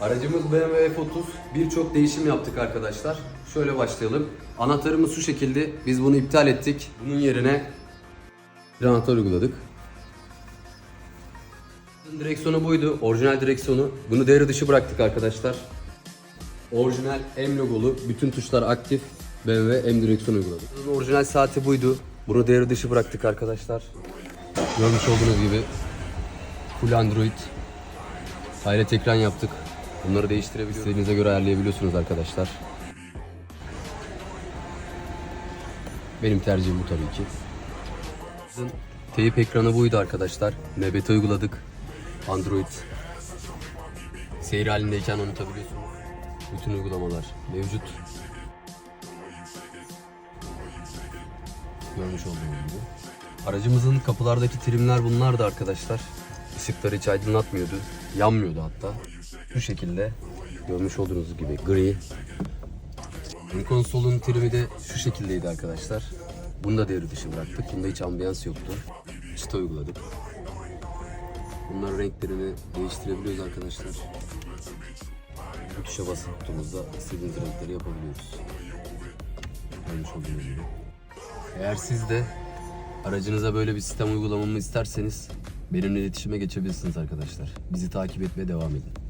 Aracımız BMW F30. Birçok değişim yaptık arkadaşlar. Şöyle başlayalım. Anahtarımız şu şekilde. Biz bunu iptal ettik. Bunun yerine bir anahtar uyguladık. Direksiyonu buydu. Orijinal direksiyonu. Bunu devre dışı bıraktık arkadaşlar. Orijinal M logolu. Bütün tuşlar aktif. BMW M direksiyon uyguladık. Bunun orijinal saati buydu. Bunu devre dışı bıraktık arkadaşlar. Görmüş olduğunuz gibi full Android. Hayret ekran yaptık. Bunları değiştirebiliyorsunuz. İstediğinize göre ayarlayabiliyorsunuz arkadaşlar. Benim tercihim bu tabii ki. Teyip ekranı buydu arkadaşlar. NBT uyguladık. Android. Seyir halindeyken unutabiliyorsunuz. Bütün uygulamalar mevcut. Görmüş olduğunuz gibi. Aracımızın kapılardaki trimler bunlardı arkadaşlar. Işıkları hiç aydınlatmıyordu. Yanmıyordu hatta. Bu şekilde görmüş olduğunuz gibi gri. Ön konsolun trimi de şu şekildeydi arkadaşlar. Bunu da devre dışı bıraktık. Bunda hiç ambiyans yoktu. Çıta uyguladık. Bunların renklerini değiştirebiliyoruz arkadaşlar. Bu tuşa basıp istediğiniz renkleri yapabiliyoruz. Görmüş olduğunuz gibi. Eğer siz de aracınıza böyle bir sistem uygulamamı isterseniz benimle iletişime geçebilirsiniz arkadaşlar. Bizi takip etmeye devam edin.